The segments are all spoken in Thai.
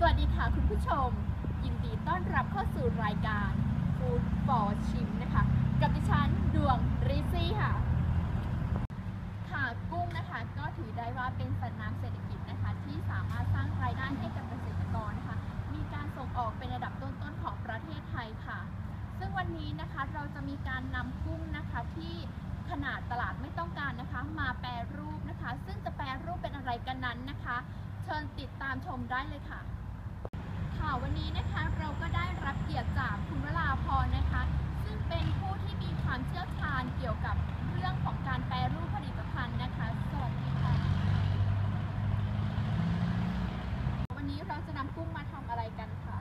สวัสดีค่ะคุณผู้ชม ยินดีต้อนรับเข้าสู่รายการ Food for Chim นะคะ กับดิฉันดวงริซี่ค่ะ ค่ะกุ้งนะคะก็ถือได้ว่าเป็นสัตว์น้ำเศรษฐกิจนะคะ ที่สามารถสร้างรายได้ให้กับเกษตรกรนะคะ มีการส่งออกเป็นระดับต้นๆของประเทศไทยค่ะ ซึ่งวันนี้นะคะเราจะมีการนำกุ้งนะคะที่ขนาดตลาดไม่ต้องการนะคะ มาแปรรูปนะคะ ซึ่งจะแปรรูปเป็นอะไรกันนั้นนะคะ เชิญติดตามชมได้เลยค่ะ วันนี้นะคะเราก็ได้รับเกียรติจากคุณวราพรนะคะ ซึ่งเป็นผู้ที่มีความเชี่ยวชาญเกี่ยวกับเรื่องของการแปรรูปผลิตภัณฑ์นะคะสวัสดีค่ะวันนี้เราจะนำกุ้งมาทำอะไรกันค่ะ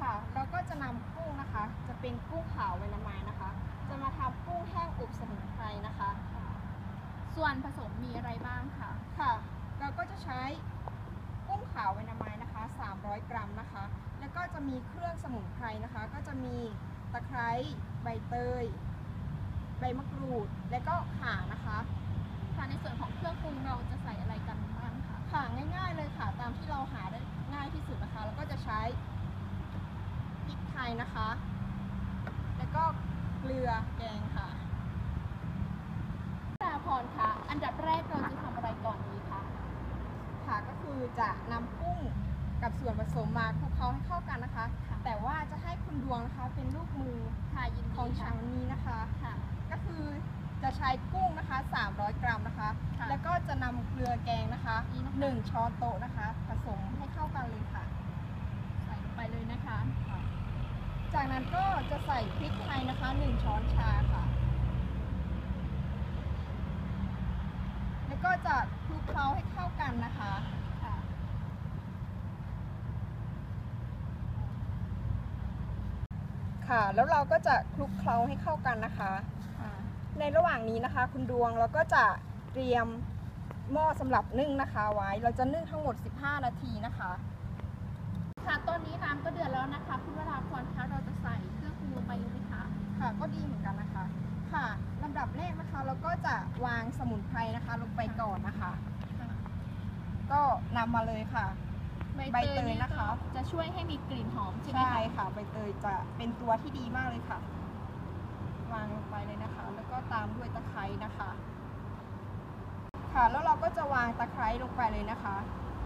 ค่ะ เราก็จะนำกุ้งนะคะ จะเป็นกุ้งขาวไวนาไม้นะคะ จะมาทำกุ้งแห้งอบสมุนไพรนะคะ ส่วนผสมมีอะไรบ้างคะค่ะ เราก็จะใช้กุ้งขาวไวนาไม้นะคะ 300 กรัมนะคะ แล้วก็จะมีเครื่องสมุนไพรนะคะ ก็จะมีตะไคร้ใบเตย ใบมะกรูด และก็ข่านะคะค่ะในส่วนของเครื่องปรุงเราจะใส่อะไรกันบ้างคะค่ะง่ายๆเลยค่ะ ตามที่เราหาได้ง่ายที่สุดนะคะ แล้วก็จะใช้พริกไทยนะคะ แล้วก็เกลือแกงค่ะวราพรคะอันดับแรกเราจะทำอะไรก่อนดีคะค่ะก็คือจะนำกุ้ง กับส่วนผสมมาคลุกเคล้าให้เข้ากันนะคะค่ะแต่ว่าจะให้คุณดวงนะคะเป็นลูกมือค่ะยินของดีฉัค่ะนวันนี้นะคะค่ะ ก็คือจะใช้กุ้งนะคะ 300 กรัมนะคะ ค่ะ แล้วก็จะนำเกลือแกงนะคะ นี่นะคะ1 ช้อนโต๊ะนะคะ ผสมให้เข้ากันเลยค่ะ ใส่ลงไปเลยนะคะจากนั้นก็จะใส่พริกไทยนะคะ 1 ช้อนชาค่ะ แล้วก็จะคลุกเคล้าให้เข้ากันนะคะ ค่ะค่ะ แล้วเราก็จะคลุกเคล้าให้เข้ากันนะคะค่ะในระหว่างนี้นะคะ คุณดวงเราก็จะเตรียมหม้อสำหรับนึ่งนะคะไว้ เราจะนึ่งทั้งหมด 15 นาทีนะคะ ค่ะตอนนี้น้ำก็เดือดแล้วนะคะ คุณวราพรคะเราจะใส่เครื่องปรุงลงไปเลยไหมคะค่ะ ก็ดีเหมือนกันนะคะ ค่ะลำดับแรกนะคะ เราก็จะวางสมุนไพรนะคะ ลงไปก่อนนะคะ ก็นำมาเลยค่ะ ใบเตยนะคะก็จะช่วยให้มีกลิ่นหอมใช่ไหมใช่คะค่ะใบเตยจะเป็นตัวที่ดีมากเลยค่ะ วางลงไปเลยนะคะ แล้วก็ตามด้วยตะไคร้นะคะ ค่ะแล้วเราก็จะวางตะไคร้ลงไปเลยนะคะ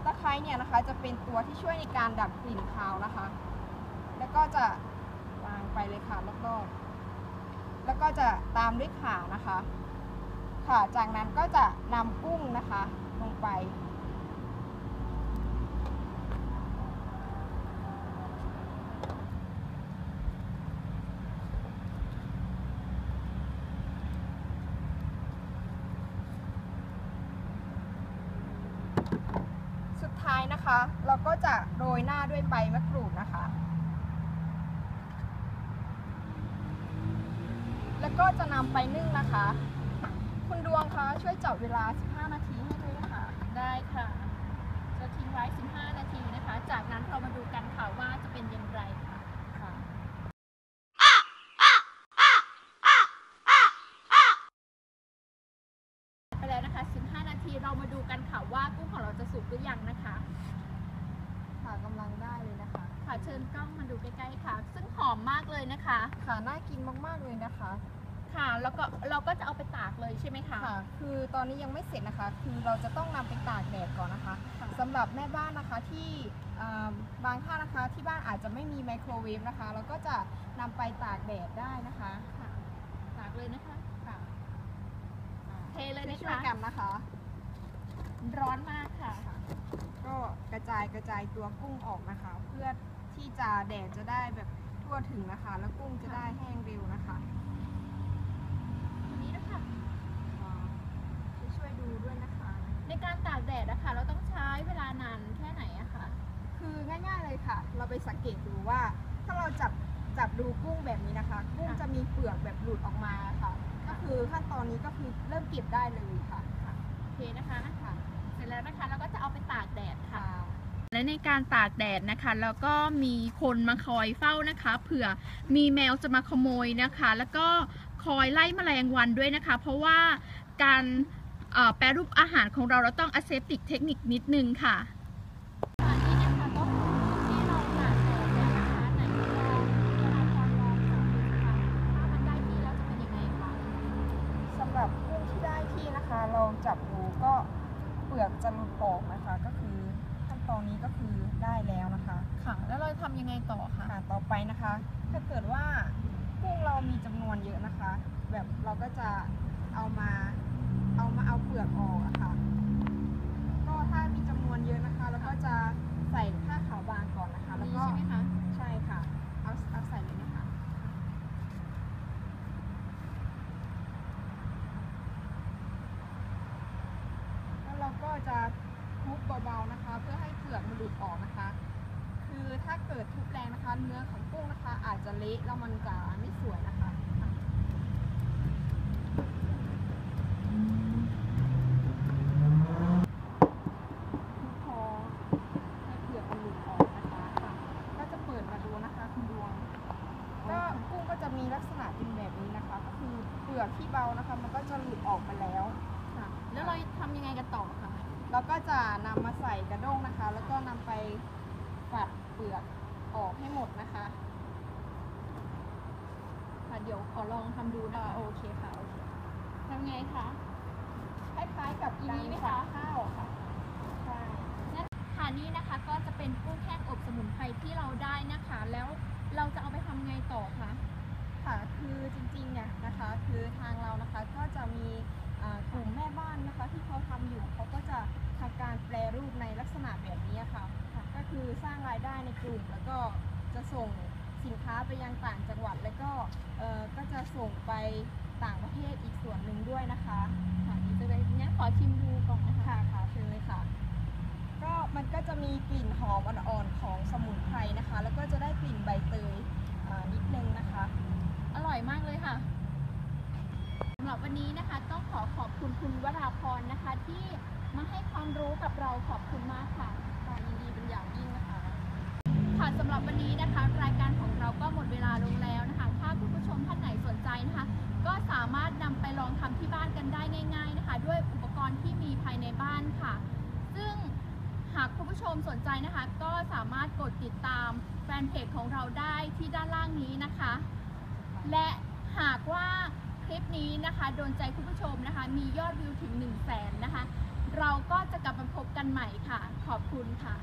ตะไคร้เนี่ยนะคะจะเป็นตัวที่ช่วยในการดับกลิ่นคาวนะคะ แล้วก็จะวางไปเลยค่ะรอบๆแล้วก็จะตามด้วยข่านะคะ ค่ะจากนั้นก็จะนำกุ้งนะคะลงไปายนะคะ เราก็จะโรยหน้าด้วยใบมะกรูดนะคะ แล้วก็จะนำไปนึ่งนะคะ คุณดวงคะช่วยจับเวลา 15 นาทีให้ด้วยนะคะ ได้ค่ะ จะทิ้งไว้ 15 นาทีนะคะ จากนั้นเรามาดูกันค่ะว่าจะเป็นอย่างไรค่ะ ค่ะ ไปแล้วนะคะ 15 นาที เรามาดูกันค่ะว่ากุ้งของเราจะสุกหรือยังนะคะ ค่ะกำลังได้เลยนะคะ ค่ะเชิญกล้องมาดูใกล้ๆค่ะ ซึ่งหอมมากเลยนะคะ ค่ะน่ากินมากๆเลยนะคะ ค่ะแล้วก็เราก็จะเอาไปตากเลยใช่ไหมคะ ค่ะ คือตอนนี้ยังไม่เสร็จนะคะ คือเราจะต้องนำไปตากแดดก่อนนะคะค่ะ สำหรับแม่บ้านนะคะที่อ่าบางท่านนะคะที่บ้านอาจจะไม่มีไมโครเวฟนะคะ เราก็จะนำไปตากแดดได้นะคะค่ะตากเลยนะคะค่ะเทเลยนะช่วยคะ ๆกันนะคะ ร้อนมากค่ะ ก็กระจายกระจายตัวกุ้งออกนะคะ เพื่อที่จะแดดจะได้แบบทั่วถึงนะคะ แล้วกุ้งจะได้แห้งเร็วนะคะทีนี้นะคะอ่าช่วยๆดูด้วยนะคะ ในการตากแดดนะคะเราต้องใช้เวลานานแค่ไหนอะคะคือง่ายๆเลยค่ะ เราไปสังเกตดูว่า ถ้าเราจับจับดูกุ้งแบบนี้นะคะ กุ้งจะมีเปลือกแบบหลุดออกมาค่ะ ก็คือขั้นตอนนี้ก็คือเริ่มเก็บได้เลยค่ะโอเคนะคะค่ะเส ร็จแล้วนะคะเราก็จะเอาไปตากแดดค่ะ และในการตากแดดนะคะ แล้วก็มีคนมาคอยเฝ้านะคะเผื่อมีแมวจะมาขโมยนะคะ แล้วก็คอยไล่มแมลงวันด้วยนะคะ เพราะว่าการแปรรูปอาหารของเราเราต้องอเซปติกเทคนิคนิดนึงค่ะสำหรับกุ้งที่ได้ที่นะคะ เราจับดูก็ เปลือกจะหลุดออกนะคะ ก็คือขั้นตอนนี้ก็คือได้แล้วนะคะค่ะ แล้วเราทำยังไงต่อคะค่ะต่อไปนะคะ ถ้าเกิดว่ากุ้งเรามีจำนวนเยอะนะคะ แบบเราก็จะเอามาเอามาเอาเปลือกออก จะทุบเบาๆนะคะ เพื่อให้เปลือกมันหลุดออกนะคะ คือถ้าเกิดทุบแรงนะคะ เนื้อของกุ้งนะคะ อาจจะเละแล้วมันจะไม่สวยนะคะค่ะทุบพอให้เปลือกมันหลุดออกนะคะค่ะ ก็จะเปิดมาดูนะคะคุณดวง ก็กุ้งก็จะมีลักษณะเป็นแบบนี้นะคะ ก็คือเปลือกที่เบานะคะ มันก็จะหลุดออกมาแล้ว ค่ะ แล้วเราทำยังไงกันต่อคะ เราก็ จะนำมาใส่กระด้งนะคะ แล้วก็นำไปฝัดเปลือกออกให้หมดนะคะค่ะเดี๋ยวขอลองทำดูนะคะโอเคค่ะโอเคทำไงคะคล้ายๆกับอย่างนี้ไหมคะกาฝัดข้าวค่ะใช่ค่ะนี่นะคะก็จะเป็นกุ้งแห้งอบสมุนไพรที่เราได้นะคะ แล้วเราจะเอาไปทำไงต่อคะค่ะคือจริงๆเนี่ยนะคะ คือทางเรานะคะก็จะมีอ่ากลุ่มแม่บ้านนะคะ ที่เขาทำอยู่เขาก็จะ ทำการแปรรูปในลักษณะแบบนี้ค่ะค่ะ ก็คือสร้างรายได้ในกลุ่ม แล้วก็จะส่งสินค้าไปยังต่างจังหวัด แล้วก็เอ่อก็จะส่งไปต่างประเทศอีกส่วนหนึ่งด้วยนะคะค่ะนี่จะได้งั้นขอชิมดูก่อนนะคะค่ะค่ะเชิญเลยค่ะ ก็มันก็จะมีกลิ่นหอมอ่อนๆของสมุนไพรนะคะ แล้วก็จะได้กลิ่นใบเตยอ่านิดนึงนะคะ อร่อยมากเลยค่ะสำหรับวันนี้นะคะต้องขอขอบคุณคุณวราพรนะคะที่ มาให้ความรู้กับเราขอบคุณมากค่ะค่ะยินดีเป็นอย่างยิ่งนะคะ ค่ะสำหรับวันนี้นะคะ รายการของเราก็หมดเวลาลงแล้วนะคะ ถ้าคุณผู้ชมท่านไหนสนใจนะคะ ก็สามารถนำไปลองทำที่บ้านกันได้ง่าย ๆนะคะ ด้วยอุปกรณ์ที่มีภายในบ้านค่ะ ซึ่งหากคุณผู้ชมสนใจนะคะ ก็สามารถกดติดตามแฟนเพจของเราได้ที่ด้านล่างนี้นะคะ และหากว่าคลิปนี้นะคะโดนใจคุณผู้ชมนะคะ มียอดวิวถึง 1 0 0 0 0แสนนะคะ เราก็จะกลับมาพบกันใหม่ค่ะ ขอบคุณค่ะ